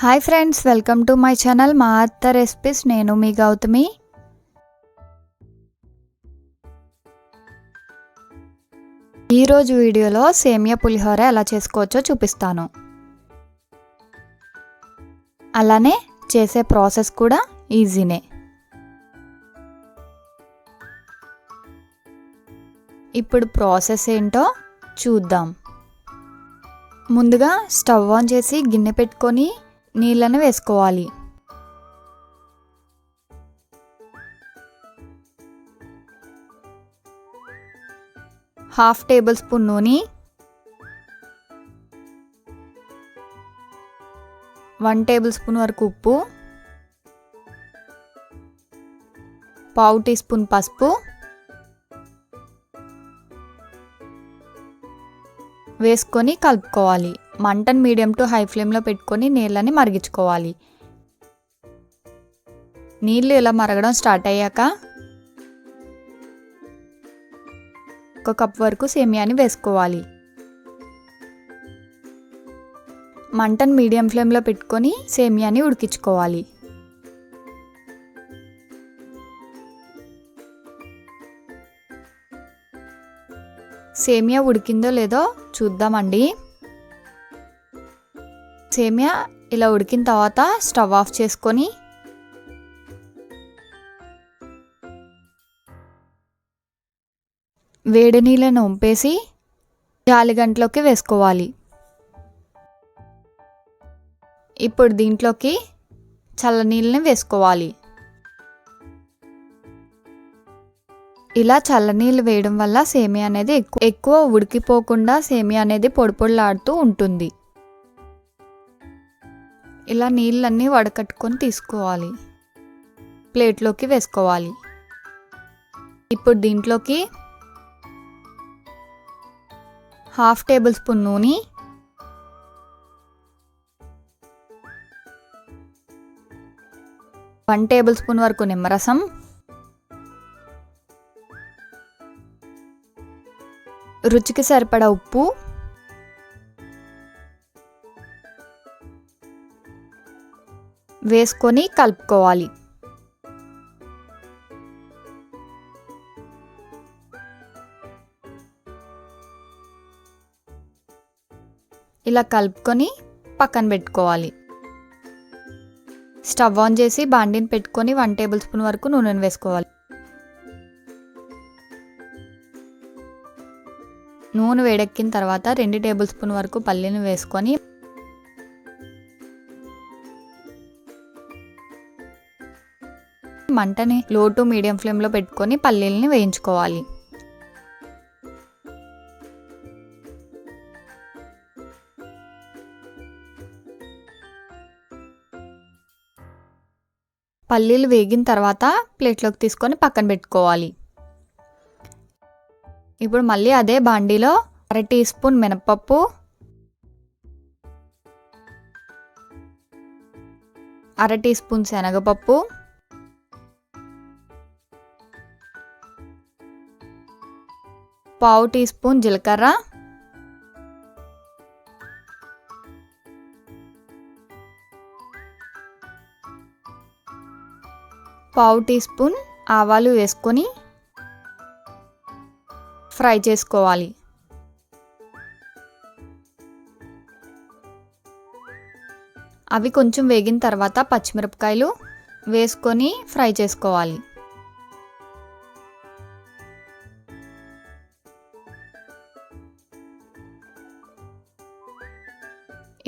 Hi friends welcome to my channel మా అత్త recipes. నేను మీ గౌతమి. ఈరోజు వీడియోలో సేమియా పులిహోర ఎలా చేసుకోవచ్చో చూపిస్తాను. అలానే చేసే ప్రాసెస్ కూడా ఈజీనే. ఇప్పుడు ప్రాసెస్ ఏంటో చూద్దాం. ముందుగా స్టవ్ ఆన్ చేసి గిన్నె పెట్టుకొని నీళ్ళని వేసుకోవాలి. హాఫ్ టేబుల్ స్పూన్ నూనె. వన్ టేబుల్ స్పూన్ వరకు ఉప్పు. పావు టీ స్పూన్ పసుపు. వేసుకొని కలుపుకోవాలి. మంటను మీడియం టు హై ఫ్లేమ్లో పెట్టుకొని నీళ్ళని మరిగించుకోవాలి. నీళ్ళు ఇలా మరగడం స్టార్ట్ అయ్యాక ఒక కప్ వరకు సేమియాని వేసుకోవాలి. మంటను మీడియం ఫ్లేమ్లో పెట్టుకొని సేమియాని ఉడికించుకోవాలి. సేమియా ఉడికిందో లేదో చూద్దామండి. సేమియా ఇలా ఉడికిన తర్వాత స్టవ్ ఆఫ్ చేసుకొని వేడి నీళ్ళను ఉంపేసి జాలిగంటలోకి వేసుకోవాలి. ఇప్పుడు దీంట్లోకి చల్లనీళ్ళని వేసుకోవాలి. ఇలా చల్లనీళ్ళు వేయడం వల్ల సేమియా అనేది ఎక్కువ ఎక్కువ ఉడికిపోకుండా సేమియా అనేది పొడిపొడిలాడుతూ ఉంటుంది. ఇలా నీళ్ళన్నీ వడకట్టుకొని తీసుకోవాలి. ప్లేట్లోకి వేసుకోవాలి. ఇప్పుడు దీంట్లోకి హాఫ్ టేబుల్ స్పూన్ నూనె వన్ టేబుల్ స్పూన్ వరకు నిమ్మరసం రుచికి సరిపడా ఉప్పు వేసుకొని కలుపుకోవాలి. ఇలా కలుపుకొని పక్కన పెట్టుకోవాలి. స్టవ్ ఆన్ చేసి బాండిని పెట్టుకొని వన్ టేబుల్ స్పూన్ వరకు నూనెను వేసుకోవాలి. నూనె వేడెక్కిన తర్వాత రెండు టేబుల్ స్పూన్ వరకు పల్లీని వేసుకొని మంటని లో టు మీడియం ఫ్లేమ్లో పెట్టుకొని పల్లీలని వేయించుకోవాలి. పల్లీలు వేగిన తర్వాత ప్లేట్లోకి తీసుకొని పక్కన పెట్టుకోవాలి. ఇప్పుడు మళ్ళీ అదే బాండీలో అర టీ స్పూన్ మినపప్పు అర టీ స్పూన్ శనగపప్పు పావు టీ స్పూన్ జీలకర్ర. పావు టీ స్పూన్ ఆవాలు వేసుకొని ఫ్రై చేసుకోవాలి. అవి కొంచెం వేగిన తర్వాత పచ్చిమిరపకాయలు వేసుకొని ఫ్రై చేసుకోవాలి.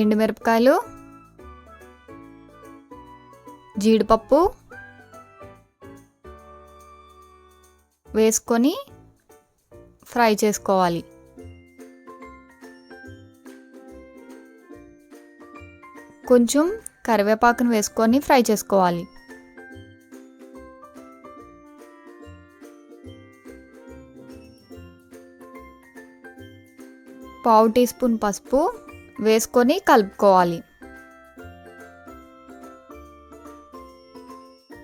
ఎండుమిరపకాయలు జీడిపప్పు వేసుకొని ఫ్రై చేసుకోవాలి. కొంచెం కరివేపాకును వేసుకొని ఫ్రై చేసుకోవాలి. పావు టీ స్పూన్ పసుపు వేసుకొని కలుపుకోవాలి.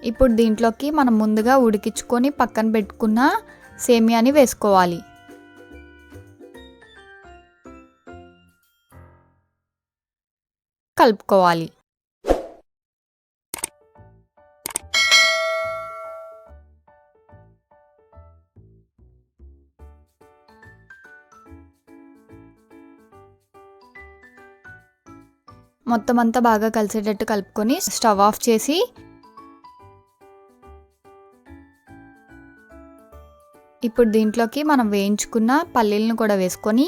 ఇప్పుడు దీంట్లోకి మనం ముందుగా ఉడికించుకొని పక్కన పెట్టుకున్న సేమియాని వేసుకోవాలి. కలుపుకోవాలి. మొత్తం అంతా బాగా కలిసేటట్టు కలుపుకొని స్టవ్ ఆఫ్ చేసి ఇప్పుడు దీంట్లోకి మనం వేయించుకున్న పల్లీలను కూడా వేసుకొని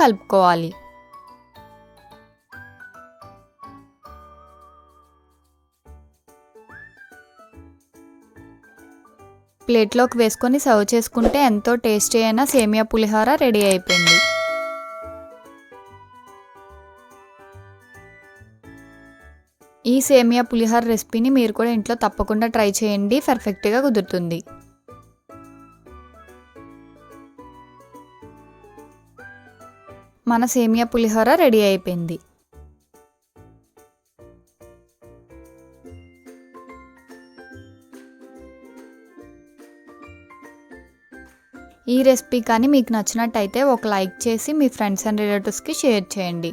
కలుపుకోవాలి. ప్లేట్లోకి వేసుకొని సర్వ్ చేసుకుంటే ఎంతో టేస్టీ అయిన సేమియా పులిహోర రెడీ అయిపోయింది. ఈ సేమియా పులిహోర రెసిపీని మీరు కూడా ఇంట్లో తప్పకుండా ట్రై చేయండి. పర్ఫెక్ట్గా కుదురుతుంది. మన సేమియా పులిహోర రెడీ అయిపోయింది. ఈ రెసిపీ కానీ మీకు నచ్చినట్టయితే ఒక లైక్ చేసి మీ ఫ్రెండ్స్ అండ్ రిలేటివ్స్కి షేర్ చేయండి.